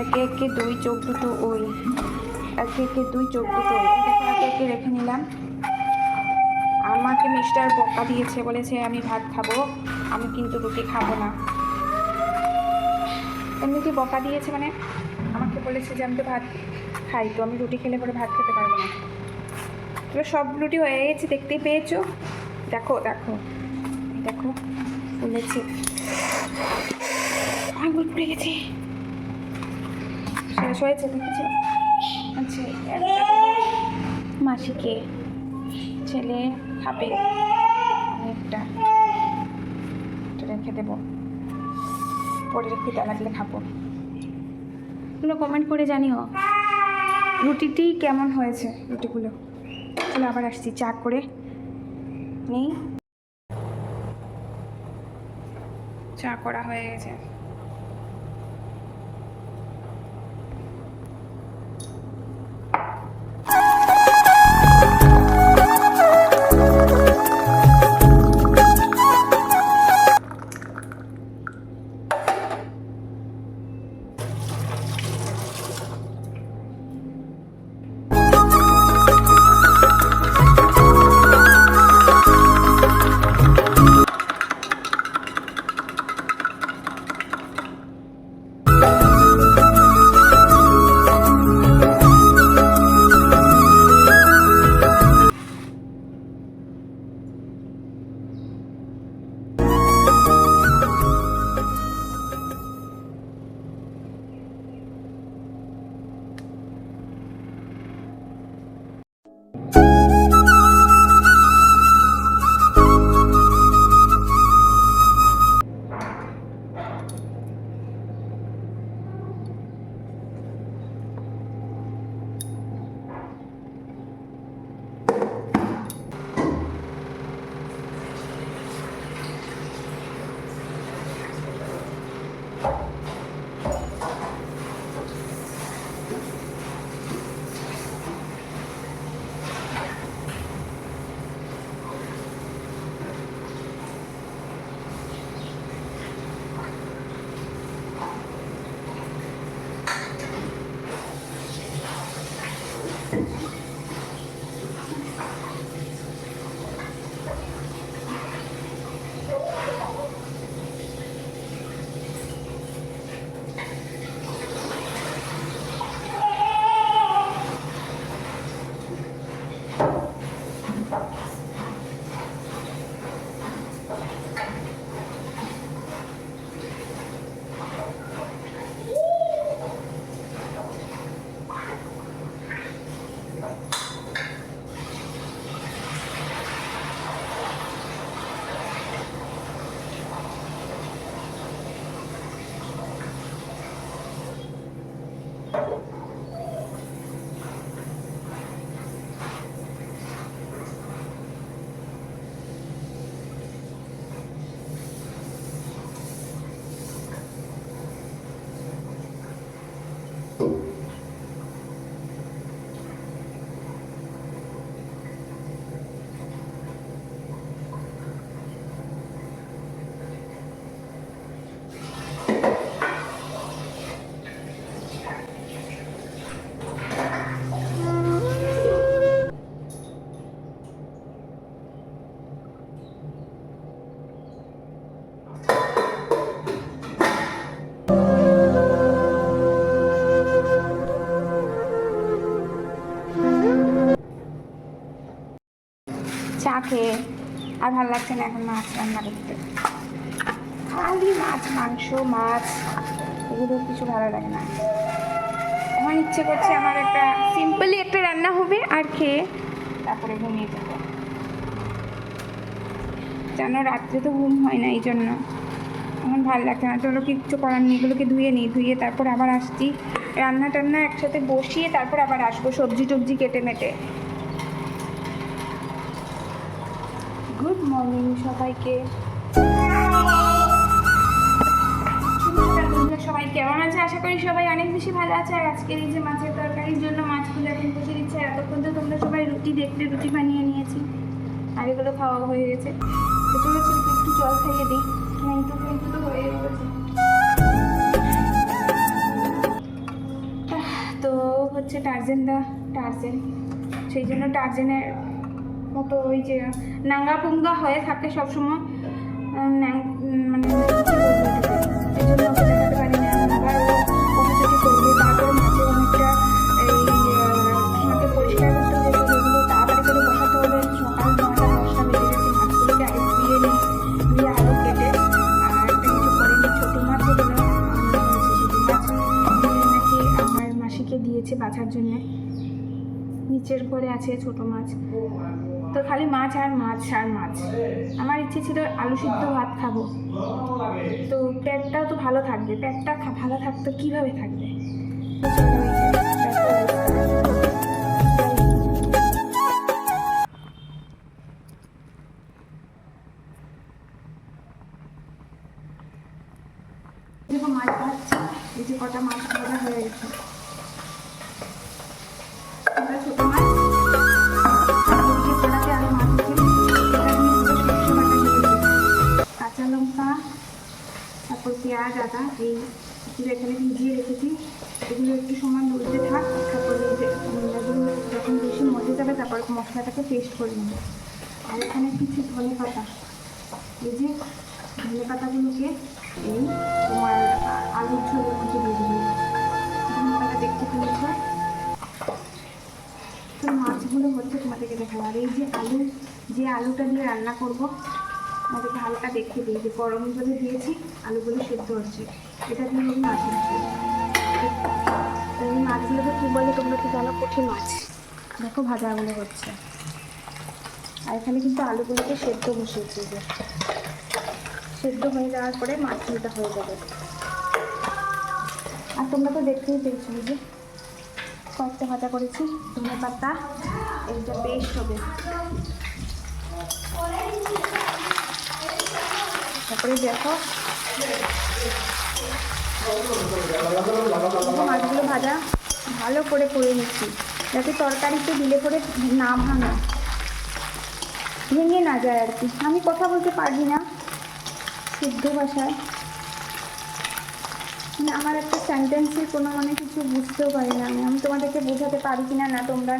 একে একে দুই চোখ দুটো ওই। একে একে দুই চোখ দুটো ওই। দেখো, একে একে রেখে নিলাম। আমাকে মিস্টার বকা দিয়েছে, বলেছে আমি ভাত খাব, আমি কিন্তু রুটি খাব না। এমনি কি বকা দিয়েছে মানে? আমাকে বলেছে যে আমি তো ভাত খাই, তো আমি রুটি খেলে পরে ভাত খেতে পারব না। এবার সব রুটি হয়ে গেছে, দেখতেই পেয়েছ? দেখো দেখো দেখো, ফুলেছে। আঙুল পড়ে গেছে। শেষ হয়েছে দেখেছ? আচ্ছা মাসিকে ছেলে খাবে একটা রেখে দেবো। পরে খিদা লাগলে খাব। তোমরা কমেন্ট করে জানিও, রুটিটি কেমন হয়েছে রুটিগুলো? চলো আবার আসছি, চা করে নেই। চা করা হয়ে গেছে। চা খেয়ে আর ভালো লাগছে না এখন মাছ রান্না করতে। খালি মাছ, মাংস, মাছ, এগুলো কিছু ভালো লাগে না। আমার ইচ্ছে করছে আমার একটা সিম্পলি একটা রান্না হবে আর খেয়ে তারপরে ঘুমিয়ে যাব। যেন রাত্রে তো ঘুম হয় না এই জন্য আমার ভালো লাগছে না। চলো কিচ্ছু করার নেই, এগুলোকে ধুয়ে নিই, ধুয়ে তারপর আবার আসছি। রান্না টান্না একসাথে বসিয়ে তারপর আবার আসব সবজি টবজি কেটে মেটে মর্নিং সবাইকে। সবাই কেমন আছে? আশা করি সবাই অনেক বেশি ভালো আছে। আর আজকের এই যে মাছের তরকারির জন্য মাছগুলো এখন বসে দিচ্ছে। এতক্ষণ তো তোমরা সবাই রুটি দেখলে, রুটি বানিয়ে নিয়েছি। আর এগুলো খাওয়া হয়ে গেছে। তো চলো একটু জল খাইয়ে দিই। কিন্তু কিন্তু তো হয়ে গেছে। তো টার্জেন দা, টার্জেন। সেই জন্য টার্জেনের মতো ওই যে নাঙ্গা পুঙ্গা হয়ে থাকে সবসময় মানে করে করে দিয়েছে নিচের ঘরে আছে ছোট মাছ। তো খালি মাছ আর মাছ আর মাছ। আমার ইচ্ছে ছিল আলু সিদ্ধ ভাত খাব। তো পেটটাও তো ভালো থাকবে। পেটটা ভালো থাকতো, কীভাবে থাকবে? পেঁয়াজ, আদা, এই এগুলো এখানে ভিজিয়ে রেখেছি। এগুলো একটু সময় নড়তে থাক, তারপরে যখন বেশি মজে যাবে, তারপর মশলাটাকে পেস্ট করে নেব। আর এখানে কিছু ধনে পাতা। এই যে ধনে পাতাগুলোকে এই তোমার আলুর ঝোলের মধ্যে দিয়ে দেবো। ধনে পাতা দেখতে পেয়েছ তো মাছগুলো হচ্ছে তোমাদেরকে দেখাবো। আর এই যে আলু, যে আলুটা দিয়ে রান্না করব আমাদেরকে হালকা দেখতে দিই যে গরম জলে দিয়েছি আলুগুলো সেদ্ধ হচ্ছে। এটা দিয়ে আমি মাছ এই মাছগুলোকে কী বলে তোমরা কি জানো? পুঁটি মাছ। দেখো ভাজাগুলো হচ্ছে। আর এখানে কিন্তু আলুগুলোকে সেদ্ধ বসিয়েছি যে। সেদ্ধ হয়ে যাওয়ার পরে মাছগুলোটা হয়ে যাবে। আর তোমরা তো দেখতেই পেয়েছ যে কয়েকটা ভাজা করেছি। ধনে পাতা, এইটা পেস্ট হবে। তারপরে দেখো। মাছগুলো ভাজা, ভালো করে করে নিচ্ছি। যাতে তরকারিতে দিলে পরে না ভাঙে। ভেঙে না যায় আর কি। আমি কথা বলতে পারি না শুদ্ধ ভাষায়। মানে আমার একটা সেন্টেন্সের কোনো মানে কিছু বুঝতেও পারি না আমি। আমি তোমাদেরকে বোঝাতে পারি কি না না তোমরা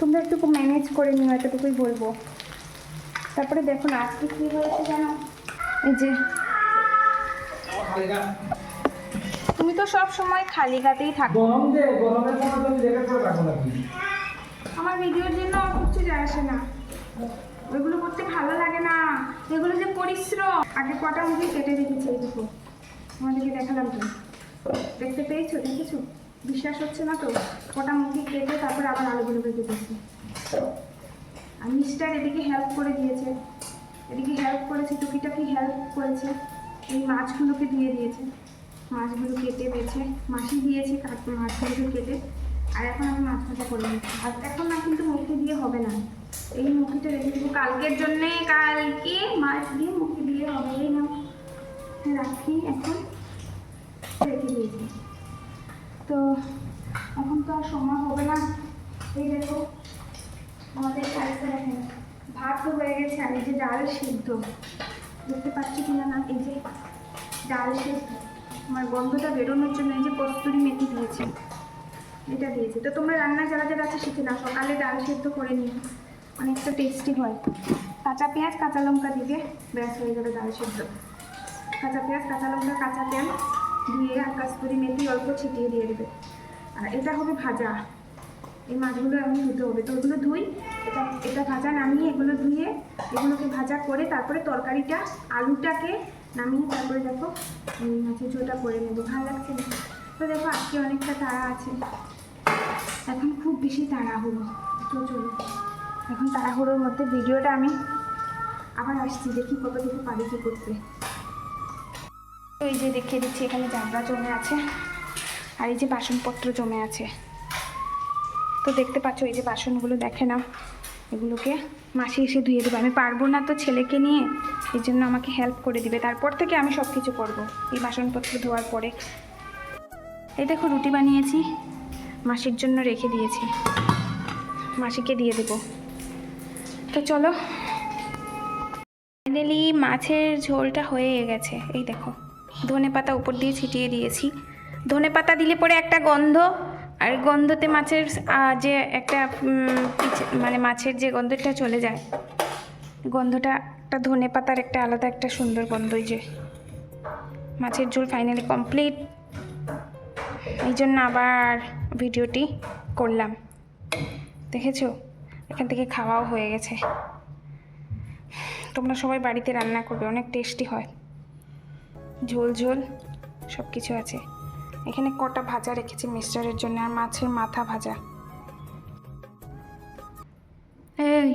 তোমরা একটু ম্যানেজ করে নিও, এতটুকুই বলব। তারপরে দেখুন আজকে কী হয়েছে জানো? এই যে। তুমি তো সব সময় খালি গাতেই থাকো। আমার ভিডিওর জন্য কিচ্ছু যায় আসে না। ওইগুলো করতে ভালো লাগে না। এগুলো যে পরিশ্রম। আগে কটা মুখে কেটে রেখেছি এই দেখো আমাদেরকে দেখালাম তো। দেখতে পেয়েছ? দেখেছ? বিশ্বাস হচ্ছে না তো? কটা মুখে কেটে তারপরে আবার আলুগুলো বেঁচে দিয়েছি। আর মিস্টার এদিকে হেল্প করে দিয়েছে। এদিকে হেল্প করেছে, টুকিটাকি হেল্প করেছে। এই মাছগুলোকে দিয়ে দিয়েছে। মাছগুলো কেটে বেছে মাছি দিয়েছে, কাট, মাছগুলোকে কেটে। আর এখন আমি মাছ ভাজা করে নিচ্ছি। আর এখন না কিন্তু মুখে দিয়ে হবে না। এই মুখিটা রেখে দেবো। কালকের জন্যে কালকে মাছ দিয়ে মুখে দিয়ে হবে। এই নাও। রাখি এখন। রেখে দিয়েছি। তো এখন তো আর সময় হবে না। এই দেখো। আমাদের কাজটা দেখেন, ভাত তো হয়ে গেছে আর এই যে ডাল সিদ্ধ। দেখতে পাচ্ছি কিনা না? এই যে ডাল সিদ্ধ। আমার গন্ধটা বেরোনোর জন্য এই যে কস্তুরি মেথি দিয়েছি। এটা দিয়েছি। তো তোমরা রান্না যারা যারা আছে, শিখে নাও। সকালে ডাল সিদ্ধ করে নিও। অনেকটা টেস্টি হয়। কাঁচা পেঁয়াজ, কাঁচা লঙ্কা দিবে ব্যাস, হয়ে যাবে ডাল সিদ্ধ। কাঁচা পেঁয়াজ, কাঁচা লঙ্কা, কাঁচা তেল দিয়ে আর কাস্তুরি মেথি অল্প ছিটিয়ে দিয়ে দেবে। আর এটা হবে ভাজা। এই মাছগুলো আমি ধুতে হবে। তো ওগুলো ধুই, এটা এটা ভাজা নামিয়ে এগুলো ধুয়ে এগুলোকে ভাজা করে তারপরে তরকারিটা, আলুটাকে নামিয়ে তারপরে দেখো মাছের ঝোলটা করে নেব। ভালো লাগছে না? তো দেখো আজকে অনেকটা তাড়া আছে। এখন খুব বেশি তাড়াহুড়ো। তো চলো, এখন তাড়াহুড়োর মধ্যে ভিডিওটা আমি আবার আসছি, দেখি কতটুকু পারি কি করতে। তো এই যে দেখিয়ে দিচ্ছি, এখানে জাবড়া জমে আছে আর এই যে বাসনপত্র জমে আছে। তো দেখতে পাচ্ছ, এই যে বাসনগুলো দেখে না এগুলোকে মাসি এসে ধুয়ে দেবে। আমি পারব না তো ছেলেকে নিয়ে, এই জন্য আমাকে হেল্প করে দিবে। তারপর থেকে আমি সব কিছু করব, এই বাসনপত্র ধোয়ার পরে। এই দেখো, রুটি বানিয়েছি। মাসির জন্য রেখে দিয়েছি। মাসিকে দিয়ে দেব। তো চলো ফাইনালি মাছের ঝোলটা হয়ে গেছে। এই দেখো ধনে পাতা উপর দিয়ে ছিটিয়ে দিয়েছি। ধনে পাতা দিলে পরে একটা গন্ধ আর গন্ধতে মাছের যে একটা মানে মাছের যে গন্ধটা চলে যায়, গন্ধটা একটা ধনে পাতার একটা আলাদা একটা সুন্দর গন্ধ ওই যে। মাছের ঝোল ফাইনালি কমপ্লিট এই জন্য আবার ভিডিওটি করলাম। দেখেছ? এখান থেকে খাওয়াও হয়ে গেছে। তোমরা সবাই বাড়িতে রান্না করবে, অনেক টেস্টি হয়। ঝোল ঝোল সব কিছু আছে। এখানে কটা ভাজা রেখেছি মিক্সচারের জন্য আর মাছের মাথা ভাজা। এই।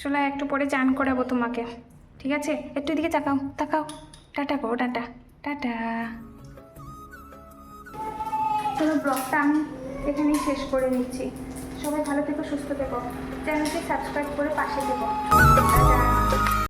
চলো একটু পরে চান করাবো তোমাকে। ঠিক আছে? একটু এদিকে তাকাও তাকাও। Tata go tata. টাটা। চলো ব্লগটা আমি এখানেই শেষ করে নিচ্ছি। সবাই ভালো থেকো সুস্থ থেকো। চ্যানেলটি সাবস্ক্রাইব করে পাশে দেবো টাটা।